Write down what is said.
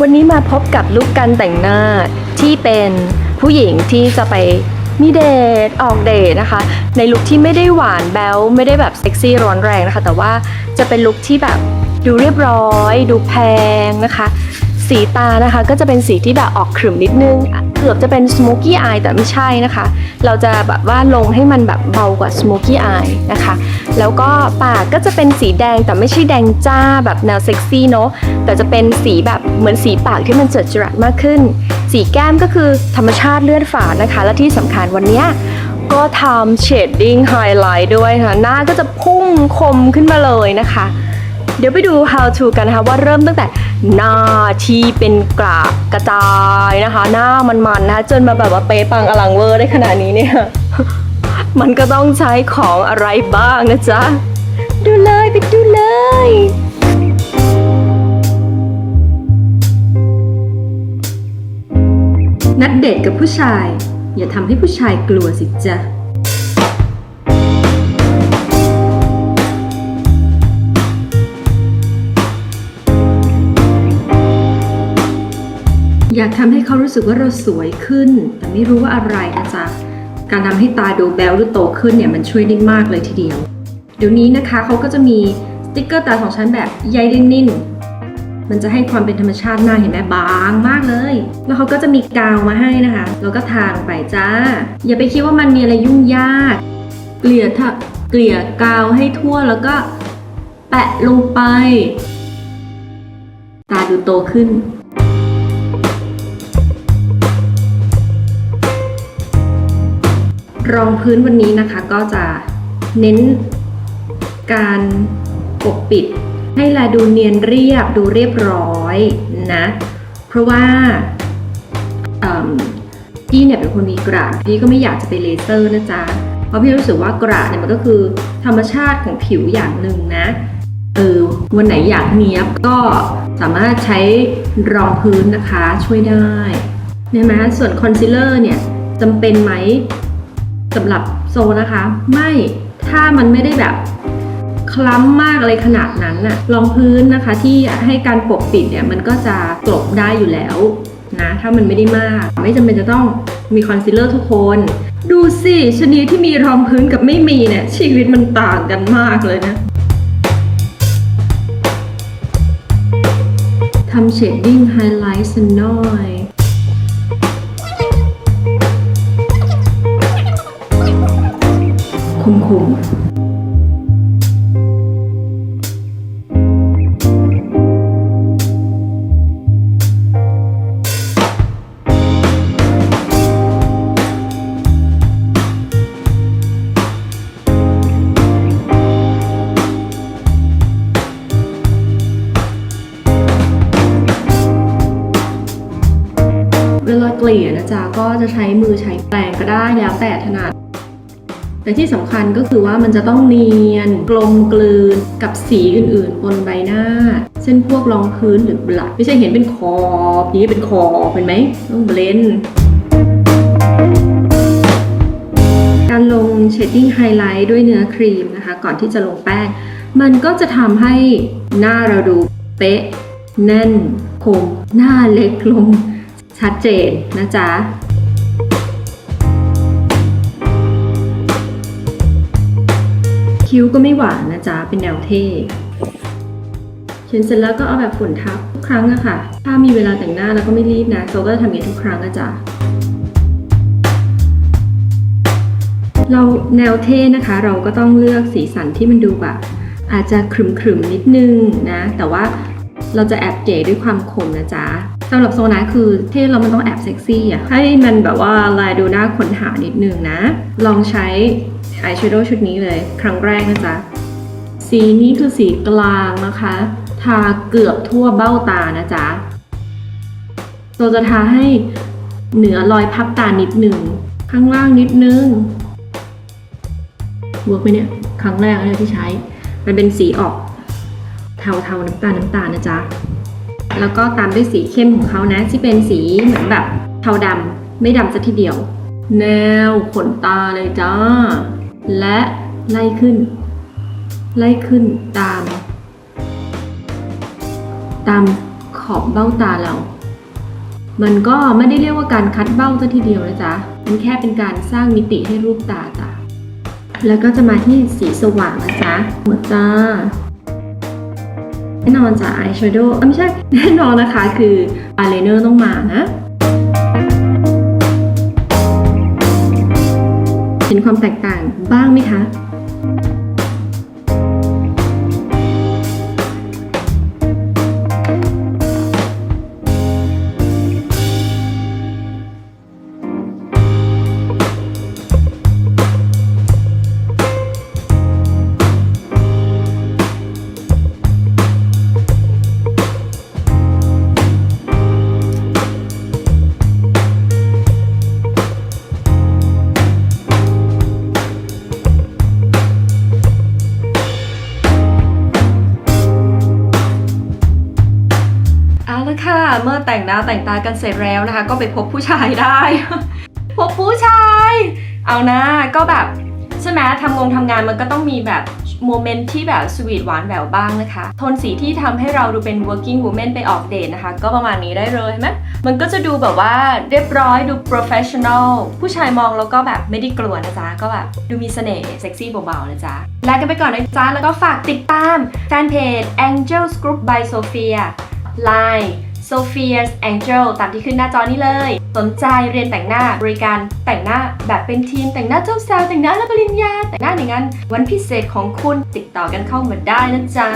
วันนี้มาพบกับลุคการแต่งหน้าที่เป็นผู้หญิงที่จะไปมีเดทออกเดทนะคะ ในลุคที่ไม่ได้หวานแบลไม่ได้แบบเซ็กซี่ร้อนแรงนะคะ แต่ว่าจะเป็นลุคที่แบบดูเรียบร้อย ดูแพงนะคะ สีตานะคะก็จะเป็นสีที่แบบออกขรึมนิดนึง เกือบจะเป็น smoky eye แต่ไม่ใช่นะคะ เราจะแบบว่าลงให้มันแบบเบากว่า smoky eye นะคะ แล้วก็ปากก็จะเป็นสีแดงแต่ไม่ใช่แดงจ้าแบบแนวเซ็กซี่เนาะแต่จะเป็นสีแบบเหมือนสีปากที่มันเจิดจรัสมากขึ้น สีแก้มก็คือธรรมชาติเลือดฝาดนะคะ และที่สำคัญวันนี้ก็ทำเชดดิ้งไฮไลท์ด้วยค่ะ หน้าก็จะพุ่งคมขึ้นมาเลยนะคะ เดี๋ยวไปดู how to กันนะคะว่าเริ่มตั้งแต่หน้าที่เป็นกรากกระจายนะคะ หน้ามันๆนะคะจนมาแบบว่าเป๊ะปังอลังเวอร์ได้ขนาดนี้เนี่ย มันก็ต้องใช้ของอะไรบ้างนะจ๊ะ ดูเลยไปดูเลยนัดเดทกับผู้ชาย อย่าทำให้ผู้ชายกลัวสิจ๊ะ อยากทำให้เขารู้สึกว่าเราสวยขึ้น แต่ไม่รู้ว่าอะไรนะจ๊ะการทำให้ตาดูแบลหรือโตขึ้นเนี่ยมันช่วยได้มากเลยทีเดียว เดี๋ยวนี้นะคะเขาก็จะมีสติกเกอร์ตาของฉันแบบใยนิ่นมันจะให้ความเป็นธรรมชาติหน้าเห็นไหมบางมากเลย แล้วเขาก็จะมีกาวมาให้นะคะ แล้วก็ทาลงไปจ้า อย่าไปคิดว่ามันมีอะไรยุ่งยาก เกลี่ยทะเกลี่ยกาวให้ทั่วแล้วก็แปะลงไป ตาดูโตขึ้น รองพื้นวันนี้นะคะก็จะเน้นการปกปิด ให้แลดูเนียนเรียบดูเรียบร้อยนะเพราะว่าพี่เนี่ยเป็นคนมีกระพี่ก็ไม่อยากจะไปเลเซอร์นะจ๊ะเพราะพี่รู้สึกว่ากระเนี่ยมันก็คือธรรมชาติของผิวอย่างหนึ่งนะเออวันไหนอยากเนียบก็สามารถใช้รองพื้นนะคะช่วยได้ใช่ไหมส่วนคอนซีลเลอร์เนี่ยจำเป็นไหม สำหรับโซนะคะ ไม่ถ้ามันไม่ได้แบบคล้ำมากอะไรขนาดนั้นน่ะรองพื้นนะคะที่ให้การปกปิดเนี่ยมันก็จะกลบได้อยู่แล้วนะถ้ามันไม่ได้มาก ไม่จำเป็นจะต้องมีคอนซีลเลอร์ทุกคน ดูสิชนิดที่มีรองพื้นกับไม่มีเนี่ยชีวิตมันต่างกันมากเลยนะทำเชดดิ้งไฮไลท์สักหน่อย คุมคุมเวลาเกลี่ยนะจ๊ะก็จะใช้มือใช้แปรงก็ได้แล้วแต่ถนัด แต่ที่สำคัญก็คือว่ามันจะต้องเนียนกลมกลืนกับสีอื่นๆ บนใบหน้า เช่นพวกรองพื้นหรือบลัดไม่ใช่เห็นเป็นขอบนี้เป็นขอบเป็นไหมต้องเบลนด์การลงเชดดิ้งไฮไลท์ด้วยเนื้อครีมนะคะ ก่อนที่จะลงแป้ง มันก็จะทำให้หน้าเราดูเป๊ะ แน่น คม หน้าเล็กลงชัดเจนนะจ๊ะ คิ้วก็ไม่หวานนะจ๊ะ เป็นแนวเท่เขียนเสร็จแล้วก็เอาแบบฝุ่นทับทุกครั้งอะค่ะ ถ้ามีเวลาแต่งหน้าแล้วก็ไม่รีบนะโซก็จะทำอย่างนี้ทุกครั้งนะจ๊ะเราแนวเท่นะคะ เราก็ต้องเลือกสีสันที่มันดูแบบอาจจะขรึมๆนิดนึงนะ แต่ว่าเราจะแอบเก๋ด้วยความคมนะจ๊ะสำหรับโซนะคือเท่แล้วมันต้องแอบเซ็กซี่อะให้มันแบบว่าลายดูน่าค้นหานิดนึงนะ ลองใช้ อายแชโดว์ชุดนี้เลย ครั้งแรกนะจ๊ะ สีนี้คือสีกลางนะคะ ทาเกือบทั่วเบ้าตานะจ๊ะเราจะทาให้เหนือรอยพับตานิดหนึ่ง ข้างล่างนิดนึงเวิร์กไหมเนี่ย ครั้งแรกเลยที่ใช้ มันเป็นสีออก เทาเทาๆน้ำตาลน้ำตาลนะจ๊ะ แล้วก็ตามด้วยสีเข้มของเขานะ ที่เป็นสีเหมือนแบบเทาดำไม่ดำสักทีเดียว แนวขนตาเลยจ้า และไล่ขึ้น ไล่ขึ้นตาม ตามขอบเบ้าตาเรา มันก็ไม่ได้เรียกว่าการคัดเบ้าซะทีเดียวนะจ๊ะ มันแค่เป็นการสร้างมิติให้รูปตาจ้ะ แล้วก็จะมาที่สีสว่างนะจ๊ะหมดจ้าแน่นอนจ้ะอายแชโดว์ไม่ใช่ แน่นอนนะคะคืออายไลเนอร์ต้องมานะ เห็นความแตกต่างบ้างไหมคะ เมื่อแต่งหน้าแต่งตากันเสร็จแล้วนะคะ ก็ไปพบผู้ชายได้ พบผู้ชาย เอานะก็แบบใช่ไหมทำงงทำงานมันก็ต้องมีแบบโมเมนต์ที่แบบสวีทหวานแหววบ้างนะคะ โทนสีที่ทำให้เราดูเป็น working woman ไปออกเดทนะคะ ก็ประมาณนี้ได้เลยเห็นไหมมันก็จะดูแบบว่าเรียบร้อยดู professional ผู้ชายมองแล้วก็แบบไม่ได้กลัวนะจ๊ะ ก็แบบดูมีเสน่ห์เซ็กซี่เบาๆนะจ๊ะ ลากันไปก่อนนะจ๊ะ แล้วก็ฝากติดตามแฟนเพจ Angels Group by Sophia Line Sophia's Angel ตามที่ขึ้นหน้าจอนี้เลย สนใจเรียนแต่งหน้าบริการแต่งหน้าแบบเป็นทีมแต่งหน้าเจ้าสาวแต่งหน้ารับปริญญา แต่งหน้าในงานวันพิเศษของคุณติดต่อกันเข้ามาได้นะจ๊ะ